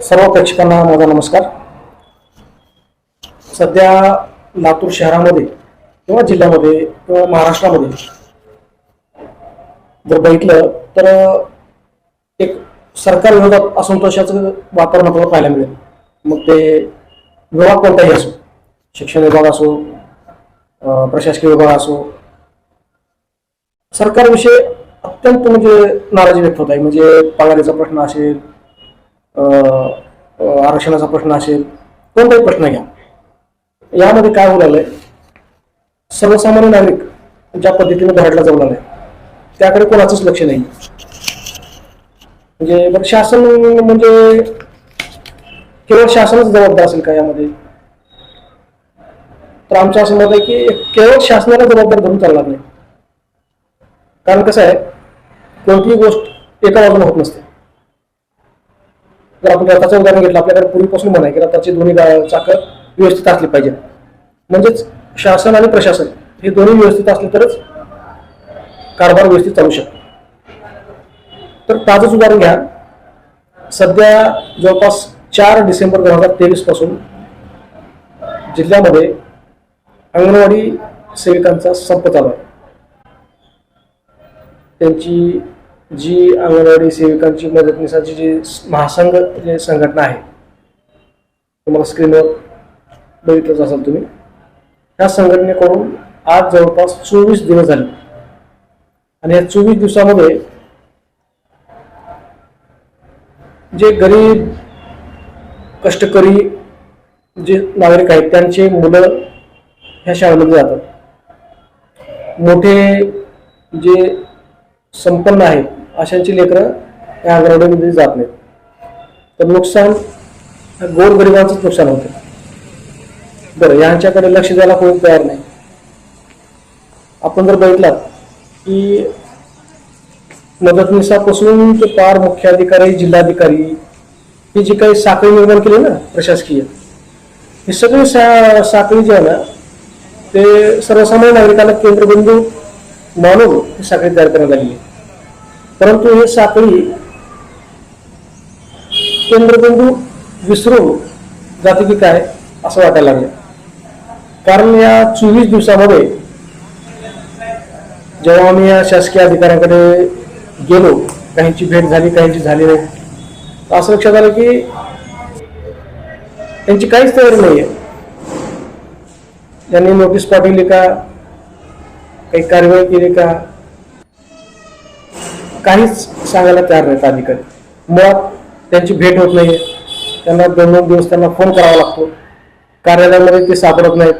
सर्व प्रेक्षकांना माझा नमस्कार. सध्या लातूर शहरामध्ये किंवा जिल्ह्यामध्ये किंवा महाराष्ट्रामध्ये जर बघितलं तर एक सरकार विरोधात असंतोषाचं वातावरण आपल्याला पाहायला मिळेल. मग ते विभाग कोणताही असो शिक्षण विभाग असो प्रशासकीय विभाग असो सरकारविषयी अत्यंत म्हणजे नाराजी व्यक्त होत आहे. म्हणजे पगारीचा प्रश्न असेल आरक्षणाचा प्रश्न असेल कोणताही प्रश्न घ्या. यामध्ये काय होऊ लागलंय? सर्वसामान्य नागरिक ज्या पद्धतीने भरडला जाऊ लागलाय त्याकडे कोणाचंच लक्ष नाही. म्हणजे मग शासन म्हणजे केवळ शासनच जबाबदार असेल का यामध्ये? तर आमचं असं मत आहे की केवळ शासनाला जबाबदार धरून चालणार नाही. कारण कसं आहे कोणतीही गोष्ट एका बाजूने होत नसते. जर आपण रथाचं उदाहरण घेतलं आपल्याकडे पूर्वीपासून म्हणाय की रथाची दोन्ही चाकं व्यवस्थित असली पाहिजेत. म्हणजेच शासन आणि प्रशासन हे दोन्ही व्यवस्थित असले तरच कारभार व्यवस्थित चालू शकतो. तर ताजंच उदाहरण घ्या. सध्या जवळपास चार डिसेंबर दोन हजार तेवीसपासून जिल्ह्यामध्ये अंगणवाडी सेविकांचा संप चालू आहे. त्यांची जी अंगणवाडी सेविकांची मदतनीसाची जी महासंघ जे संघटना आहे तुम्हाला स्क्रीनवर बघितलंच असाल तुम्ही. ह्या संघटनेकडून आज जवळपास चोवीस दिवस झाले. आणि या चोवीस दिवसामध्ये जे गरीब कष्टकरी जे नागरिक आहेत त्यांचे मुलं ह्या शाळेमध्ये जातात. मोठे जे संपन्न आहेत अशांची लेकरं या अंगणवाडीमध्ये जात नाहीत. तर नुकसान गोरगरिबांचंच नुकसान होतं. बरं यांच्याकडे लक्ष द्यायला कोणी तयार नाही. आपण जर बघितलात की मदतनीसापासून ते पार मुख्याधिकारी जिल्हाधिकारी ही जी काही साखळी निर्माण केली ना प्रशासकीय ही सगळी सा साखळी जी आहे ना ते सर्वसामान्य नागरिकांना केंद्रबिंदू मानून ही साखळी तयार करण्यात आली आहे परंतु हे साखळी केंद्रबिंदू विसरून जाते की काय असं वाटायला लागलं कारण या चोवीस दिवसामध्ये जेव्हा आम्ही या शासकीय अधिकाऱ्यांकडे गेलो काहींची भेट झाली काहींची झाली नाही तर असं लक्षात आलं की त्यांची काहीच तयारी नाही आहे त्यांनी नोटीस पाठवली का? काही कारवाई केली का? काहीच सांगायला तयार नाहीत अधिकारी मुळात त्यांची भेट होत नाही त्यांना दोन दोन दिवस त्यांना फोन करावा लागतो. कार्यालयामध्ये ते सापडत नाहीत.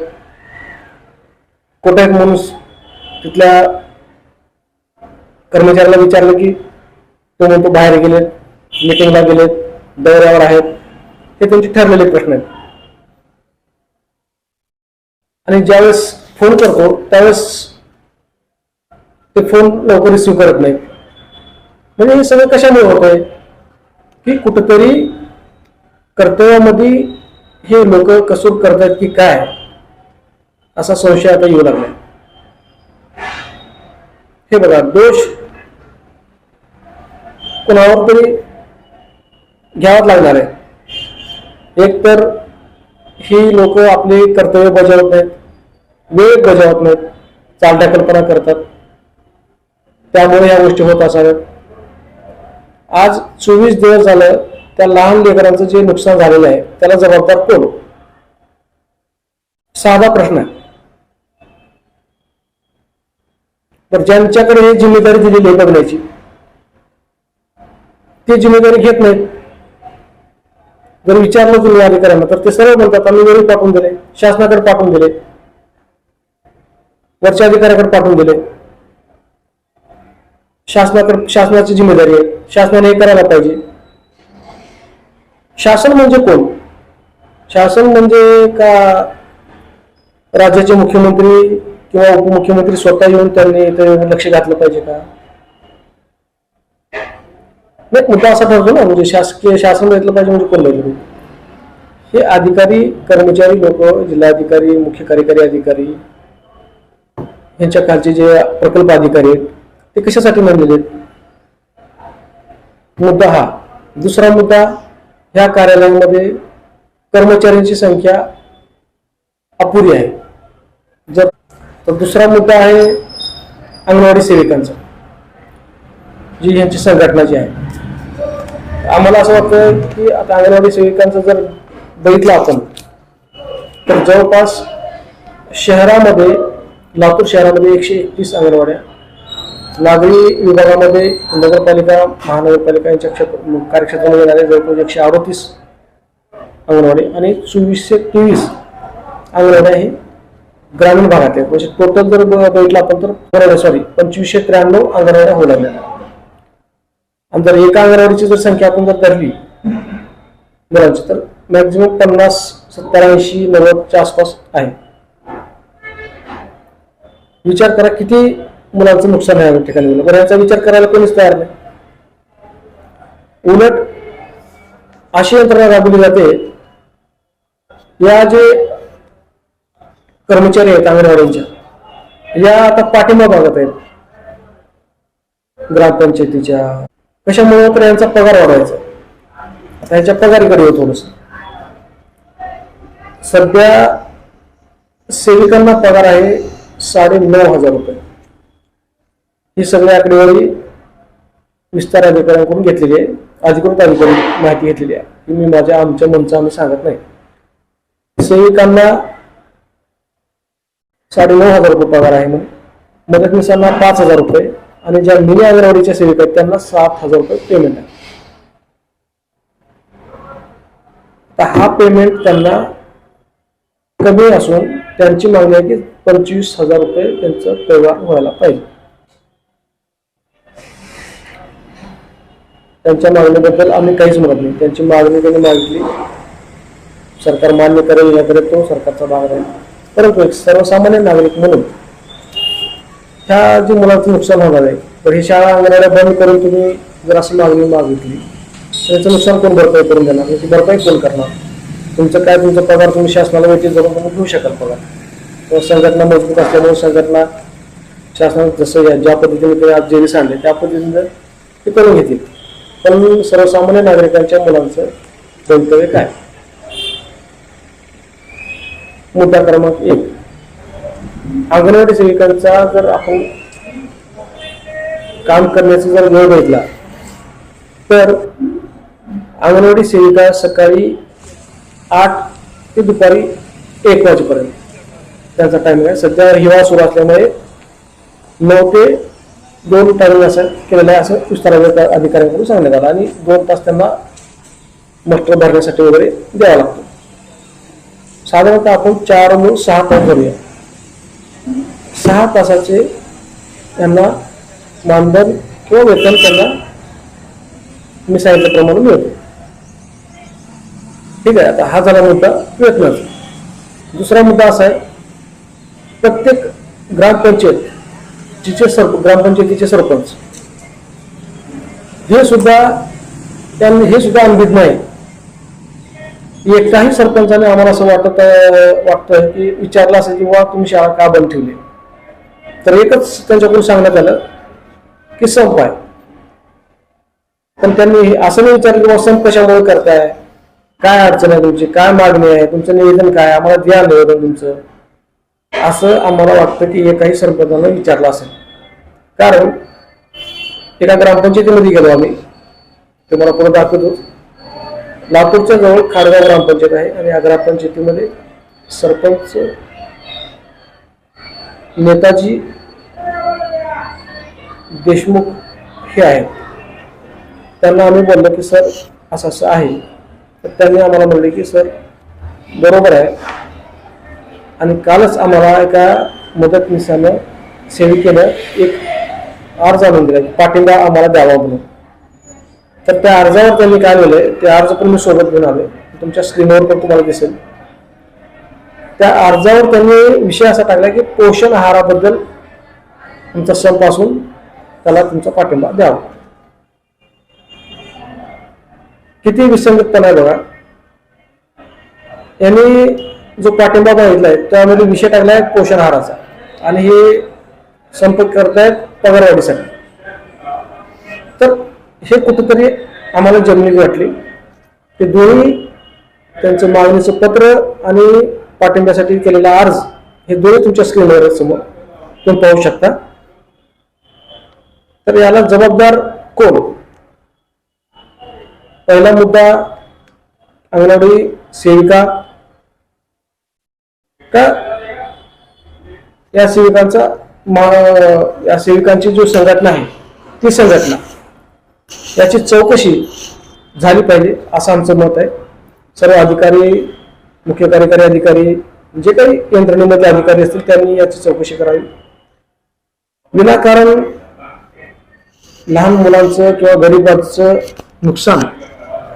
कुठे एक माणूस तिथल्या कर्मचाऱ्याला विचारलं की तो म्हणतो बाहेर गेलेत मिटिंगला गेलेत दौऱ्यावर आहेत. हे त्यांचे ठरलेले प्रश्न आहेत. आणि ज्यावेळेस फोन करतो त्यावेळेस ते फोन लवकर रिसिव्ह करत नाहीत. म्हणजे हे सगळं कशामुळे होत आहे? की कुठंतरी कर्तव्यामध्ये हे लोक कसूर करतात की काय? असा संशय आता येऊ लागलाय. हे बघा, दोष कोणावर तरी घ्यावाच लागणार आहे. एक तर ही लोक आपले कर्तव्य बजावत नाहीत, वेळ बजावत नाहीत कल्पना करतात. त्यामुळे या गोष्टी होत असाव्यात. आज चोवीस दिवस झालं त्या लहान लेकरांचं जे नुकसान झालेलं आहे त्याला जबाबदार कोण? साधा प्रश्न. आहे तर ज्यांच्याकडे हे जिम्मेदारी दिलेली आहे बघण्याची ते जिम्मेदारी घेत नाहीत. जर विचारलं तुम्ही अधिकाऱ्यांना तर ते सरळ म्हणतात आम्ही वेळी पाठवून दिले शासनाकडे पाठवून दिले वरच्या अधिकाऱ्याकडे पाठवून दिले शासनाकडे शासनाची जिम्मेदारी आहे. शासनाने हे करायला पाहिजे. शासन म्हणजे कोण? शासन म्हणजे का राज्याचे मुख्यमंत्री किंवा उपमुख्यमंत्री स्वतः येऊन त्यांनी लक्ष घातलं पाहिजे का? नाही मुद्दा असा ठरतो ना म्हणजे शासकीय शासन घेतलं पाहिजे म्हणजे कोण पाहिजे हे अधिकारी कर्मचारी लोक जिल्हाधिकारी मुख्य कार्यकारी अधिकारी यांच्या खालचे जे प्रकल्प अधिकारी आहेत ते कशासाठी मांडलेले आहेत? मुद्दा हा. दुसरा मुद्दा ह्या कार्यालयामध्ये कर्मचाऱ्यांची संख्या अपुरी आहे. जर तर दुसरा मुद्दा आहे अंगणवाडी सेविकांचा जी यांची संघटना जी आहे. आम्हाला असं वाटतं की आता अंगणवाडी सेविकांचं जर बघितलं आपण तर जवळपास शहरामध्ये लातूर शहरामध्ये एकशे एकतीस अंगणवाड्या नागरी विभागामध्ये नगरपालिका महानगरपालिका यांच्या क्षेत्र कार्यक्षेत्रामध्ये झाले जवळपास एकशे अडतीस अंगणवाडी आणि चोवीसशे तेवीस अंगणवाड्या हे ग्रामीण भागात म्हणजे टोटल जर बघितलं आपण तर सॉरी पंचवीसशे त्र्याण्णव अंगणवाड्या होऊ लागल्या. आणि जर एका अंगणवाडीची जर संख्या आपण जर धरली मुलांची तर मॅक्झिमम पन्नास सत्तर ऐंशी नव्वदच्या आसपास आहे. विचार करा किती मुलांचं नुकसान आहे या ठिकाणी. गेलं बरं याचा विचार करायला कोणीच तयार नाही. उलट अशी यंत्रणा राबवली जाते. या जे कर्मचारी आहेत अंगणवाड्यांच्या या आता पाठिंबा भागत आहेत. ग्रामपंचायतीच्या. कशामुळे तर यांचा पगार वाढवायचा? आता यांच्या पगारीकडे येऊ थोडस. सध्या सेविकांना पगार आहे साडे नऊ हजार रुपये. ही सगळी आकडेवारी विस्तार अधिकाऱ्यांकडून घेतलेली आहे. अधिकृत अधिकारी माहिती घेतलेली आहे. की मी माझ्या आमच्या मनचं आम्ही सांगत नाही. सेविकांना साडे नऊ हजार रुपये पगार आहे म्हणून. मदतनीसांना पाच हजार रुपये आणि ज्या मिनी अंगणवाडीच्या सेविका आहेत त्यांना सात हजार रुपये पेमेंट आहे. तर हा पेमेंट त्यांना कमी असून त्यांची मागणी आहे की पंचवीस हजार रुपये त्यांचं व्यवहार व्हायला पाहिजे. त्यांच्या मागणीबद्दल आम्ही काहीच म्हणत नाही. त्यांची मागणी त्यांनी मागितली. सरकार मान्य करेल न करेल तो सरकारचा भाग राहील. परंतु एक सर्वसामान्य नागरिक म्हणून ह्या जे मुलांचं नुकसान होणार आहे तर ही शाळा अंगणाला बंद करून तुम्ही जर अशी मागणी मागितली तर याचं नुकसान कोण भरपाई करून देणार? याची भरपाई कोण करणार? तुमचं काय तुमचा पगार तुम्ही शासनाला वेटीत जाऊन तुम्ही घेऊ शकाल पगार? किंवा संघटना मजबूत असल्यामुळे संघटना शासनाने जसं या- ज्या पद्धतीने आज जेरी सांडले त्या पद्धतीने जर ते करून घेतील. पण सर्वसामान्य नागरिकांच्या मुलांचं गंतव्य काय? मुद्दा क्रमांक एक. अंगणवाडी सेविकांचा जर आपण काम करण्याचा जर वेळ घेतला तर अंगणवाडी सेविका सकाळी आठ ते दुपारी एक वाजेपर्यंत. त्यांचा टायमिंग आहे. सध्या हिवाळा सुरू असल्यामुळे नऊ ते दोन टायमिंग असं केलेलं आहे असं विस्तार अधिकाऱ्यांकडून सांगण्यात आलं. आणि दोन तास त्यांना मस्टर भरण्यासाठी वगैरे द्यावा लागतो. साधारणतः आपण चार म्हणून सहा तास धरूया सहा तासाचे त्यांना मानधन किंवा वेतन त्यांना मी सांगितल्याप्रमाणे मिळतो. ठीक आहे आता हा झाला मुद्दा वेतनाचा. दुसरा मुद्दा असा आहे प्रत्येक ग्रामपंचायत जिचे सर ग्रामपंचायतीचे सरपंच. हे सुद्धा त्यांनी हे सुद्धा अनभिज्ञ आहे. एकाही सरपंचाने आम्हाला असं वाटत वाटतं की विचारलं असेल की वा तुम्ही शाळा का बंद ठेवली? तर एकच त्यांच्याकडून सांगण्यात आलं की संप आहे. पण त्यांनी असं नाही विचारलं की संप कशामुळे करताय? काय अडचण आहे तुमची? काय मागणी आहे? तुमचं निवेदन काय? आम्हाला द्या निवेदन तुमचं. असं आम्हाला वाटतं की एकाही सरपंचानं विचारलं असेल. कारण एका ग्रामपंचायतीमध्ये गेलो आम्ही. तुम्हाला परत दाखवतो. लातूरच्या जवळ खारगाव ग्रामपंचायत आहे आणि या ग्रामपंचायतीमध्ये सरपंच नेताजी देशमुख हे आहेत. त्यांना आम्ही बोललो की सर असं असं आहे. तर त्यांनी आम्हाला म्हणले की सर बरोबर आहे. आणि कालच आम्हाला एका मदतनीसानं सेविकेनं एक अर्ज आणून दिला पाठिंबा आम्हाला द्यावा म्हणून. तर त्या अर्जावर त्यांनी काय लिहिलंय ते अर्ज पण मी सोबत घेऊन आले तुमच्या स्क्रीनवर पण तुम्हाला दिसेल. त्या अर्जावर त्यांनी विषय असा टाकला की पोषण आहाराबद्दल तुमचा संप असून त्याला तुमचा पाठिंबा द्यावा. किती विसंगतपणा आहे बघा. यांनी जो पाठिंबा बघितलाय त्यामध्ये विषय टाकलाय पोषण आहाराचा. आणि हे संपर्क करतायत पगारवाढीसाठी. तर हे कुठेतरी आम्हाला जमिनी वाटली. ते दोन्ही त्यांचं मागणीचं पत्र आणि पाठिंब्यासाठी केलेला अर्ज हे दोन्ही तुमच्या स्क्रीनवर समोर. तुम्ही पाहू शकता. तर याला जबाबदार कोण? पहिला मुद्दा अंगणवाडी सेविका का? या सेविकांचा या सेविकांची जो संघटना आहे ती संघटना याची चौकशी झाली पाहिजे असं आमचं मत आहे. सर्व अधिकारी मुख्य कार्यकारी अधिकारी जे काही यंत्रणेमधले अधिकारी असतील त्यांनी याची चौकशी करावी. विनाकारण लहान मुलांचं किंवा गरिबांचं नुकसान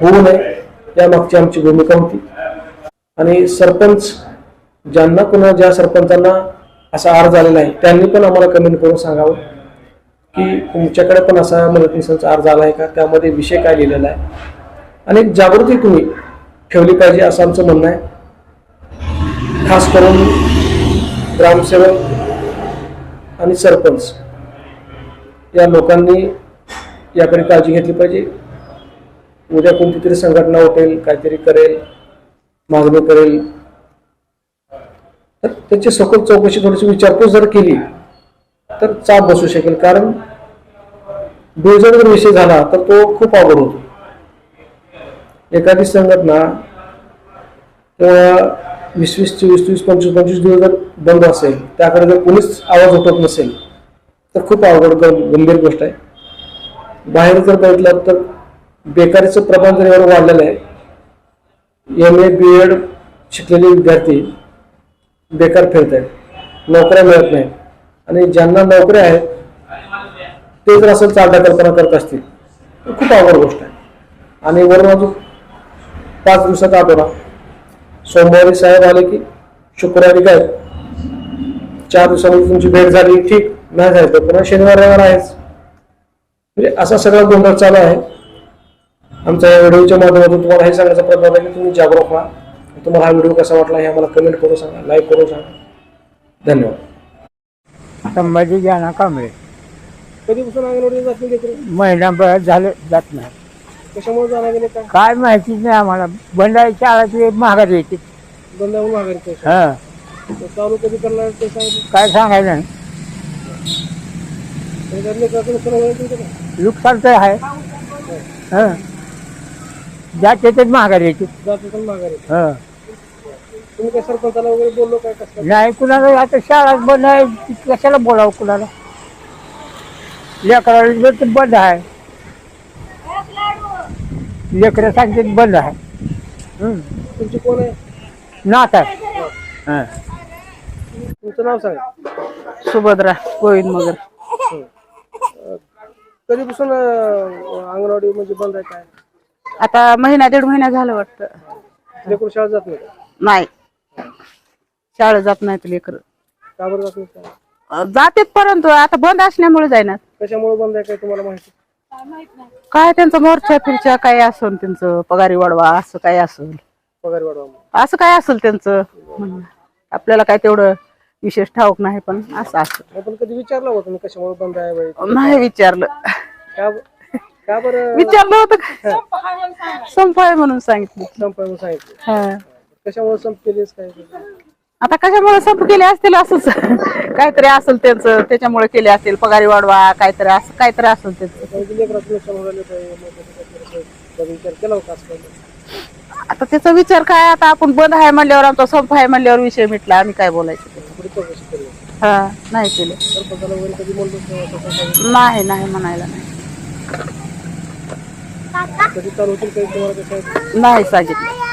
होऊ नये यामागची आमची भूमिका होती. आणि सरपंच ज्यांना कुणा ज्या सरपंचांना असा अर्ज आलेला आहे त्यांनी पण आम्हाला कमेंट करून सांगावं की तुमच्याकडे पण असा मदतनीसांचा अर्ज आला आहे का? त्यामध्ये विषय काय लिहिलेला आहे? आणि एक जागृती तुम्ही ठेवली पाहिजे असं आमचं म्हणणं आहे. खास करून ग्रामसेवक आणि सरपंच या लोकांनी याकडे काळजी घेतली पाहिजे. उद्या कोणती तरी संघटना उठेल काहीतरी करेल मागणी करेल तर त्याची सखोल चौकशी थोडीशी विचारपूस जर केली तर चाप बसू शकेल. कारण बेजड जर विषय झाला तर तो खूप अवघड होतो. एखादी संघटना किंवा वीस वीस चोवीस चोवीस पंचवीस पंचवीस दिवस जर बंद असेल त्याकडे जर कोणीच आवाज उठवत नसेल तर खूप अवघड गंभीर गोष्ट आहे. बाहेर जर बघितलं तर बेकारीचं प्रमाण जर एवढं वाढलेलं आहे एम ए बी एड शिकलेले विद्यार्थी बेकार फिरत आहेत नोकऱ्या मिळत नाही आणि ज्यांना नोकऱ्या आहेत ते जर असं चालता कल्पना करत असतील तर खूप अवघड गोष्ट आहे. आणि वरून अजून पाच दिवसाचा आठवडा. सोमवारी साहेब आले की शुक्रवारी काय? चार दिवसामध्ये तुमची भेट झाली. ठीक नाही झाली पुन्हा शनिवार रविवार आहेच. म्हणजे असा सगळा गोंधळ चालू आहे. आमच्या या व्हिडिओच्या माध्यमातून तुम्हाला हे सांगायचा प्रयत्न आहे की तुम्ही जागरूक व्हा. तुम्हाला हा व्हिडिओ कसा वाटला हे आम्हाला कमेंट करून सांगा लाईक करून सांगा. धन्यवाद. संभाजी ज्ञाना कांबळे. कधीपासून अंगणवाडी जात नाही महिनाभर झालं जात नाही. कशामुळे जाणार गेले काय काय माहितीच नाही आम्हाला. बंडाई शाळा महागारी येते. माघारी हा. चालू कधी करणार ते सांगितलं? काय सांगायचं नाही. नुकसान तर आहे. हा. ज्या त्याच्यात महागारी येते जात पण माघारी हा. तुम्ही काय सरपंचाला वगैरे बोललो काय कसं नाही कुणाला आता शाळा बंद आहे कशाला बोलावं कुणाला? लेकराला ते बंद आहे. लेकरं सांगते बंद आहे. हम्म. तुमची कोण आहे? नात आहे. हा. तुमचं नाव सांगा. सुभद्रा गोविंद मगर. कधीपासून अं, अंगणवाडी म्हणजे बंद आहे काय? आता महिना दीड महिना झालं वाटतं. लेकरू शाळेत जात नाही का? नाही. शाळेत जात नाहीत लेकर. का बरं जात नाही शाळेत? जातात परंतु आता बंद असल्यामुळे जाईनात. कशामुळे बंद आहे काय तुम्हाला माहिती? काय त्यांचं मोर्चा फिरच्या काय असेल त्यांचं? पगारी वाढवा असं काय असेल पगार वाढवा असं काय असेल त्यांचं? म्हणणं. आपल्याला काय तेवढं विशेष ठाऊक नाही पण असं असं आपण कधी विचारलं होतं कशामुळे बंद आहे बाई? नाही विचारलं. का का बरं? विचारलं होतं का? संप आहे म्हणून सांगितलं. संप म्हणून सांगितलं. हा. कशामुळे संप केलीस काय? आता कशामुळे संप केले असतील असंच. काहीतरी असेल त्यांचं त्याच्यामुळे केले असतील. पगारी वाढवा काहीतरी असं काहीतरी असेल त्यांचं. लेकराचं नुकसान होऊ राहिलं पाहिजे मग त्याचा काहीतरी असं विचार केला होता असं काही? आता त्याचा विचार काय? आता आपण बंद आहे म्हणल्यावर आमचा संप आहे म्हणल्यावर विषय मिटला. आम्ही काय बोलायचं त्याचं? पुढे चौकशी केली. हा नाही केले. सरपंचाला वगैरे कधी म्हणलो नाही नाही म्हणायला नाही. कधी चालू होतील काही तुम्हाला कसं नाही सांगितलं.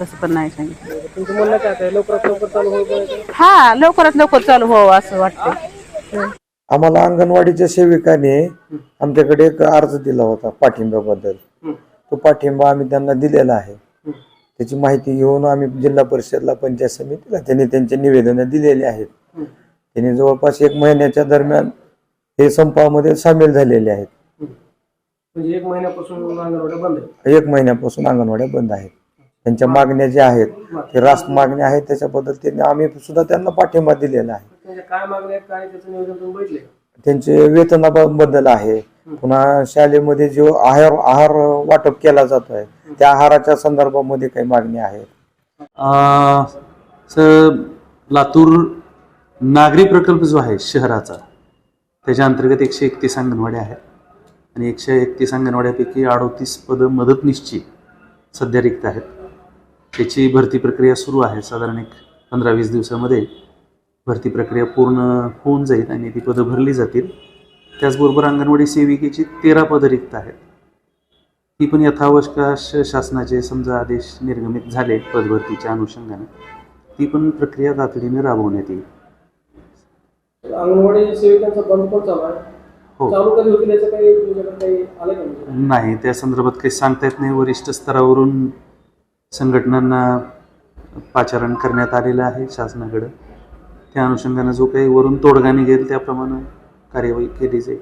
तसं पण नाही सांगितलं. तुमचं म्हणणं काय आहे लवकरात लवकर चालू होईल पाहिजे हा लवकरात लवकर चालू हो असं वाटतं आम्हाला अंगणवाडीच्या सेविकाने आमच्याकडे एक अर्ज दिला होता पाठिंब्याबद्दल. तो पाठिंबा आम्ही त्यांना दिलेला आहे. त्याची माहिती घेऊन आम्ही जिल्हा परिषदला पंचायत समितीला त्यांनी त्यांचे निवेदन दिलेले आहेत. त्यांनी जवळपास एक महिन्याच्या दरम्यान हे संपामध्ये सामील झालेले आहेत. म्हणजे एक महिन्यापासून अंगणवाड्या बंद आहे एक महिन्यापासून अंगणवाड्या बंद आहेत. त्यांच्या मागण्या ज्या आहेत ते रास्त मागण्या आहेत त्याच्याबद्दल त्यांनी आम्ही सुद्धा त्यांना पाठिंबा दिलेला आहे. काय मागण्या आहेत काय त्याचं नियोजन तुम्ही बघितले त्यांचे वेतनाबद्दल आहे. पुन्हा शाळेमध्ये जो आहार आहार वाटप केला जातोय त्या आहाराच्या संदर्भामध्ये काही मागणी अं, सर लातूर नागरी प्रकल्प जो आहे शहराचा त्याच्या अंतर्गत एकशे एकतीस अंगणवाड्या आहेत. आणि एकशे एकतीस अंगणवाड्यापैकी अडोतीस पदं मदतनीसची सध्या रिक्त आहेत. त्याची भरती प्रक्रिया सुरू आहे. साधारण एक पंधरा वीस दिवसामध्ये भरती प्रक्रिया पूर्ण होऊन जाईल आणि ती पदं भरली जातील. त्याचबरोबर अंगणवाडी सेविकेची तेरा पदं रिक्त आहेत. ती पण यथावकाश शासनाचे समजा आदेश निर्गमित झाले पदभरतीच्या अनुषंगाने ती पण प्रक्रिया तातडीने राबवण्यात येईल. अंगणवाडी सेविकांचा बंद पण चालू आहे? चालू कधी होतील याचं काही तुमच्याकडे काही आलं का म्हणजे? नाही त्या संदर्भात काही सांगता येत नाही. वरिष्ठ स्तरावरून संघटनांना पाचारण करण्यात आलेलं आहे शासनाकडं. त्या अनुषंगानं जो काही वरून तोडगा निघेल त्याप्रमाणे कार्यवाही केली जाईल.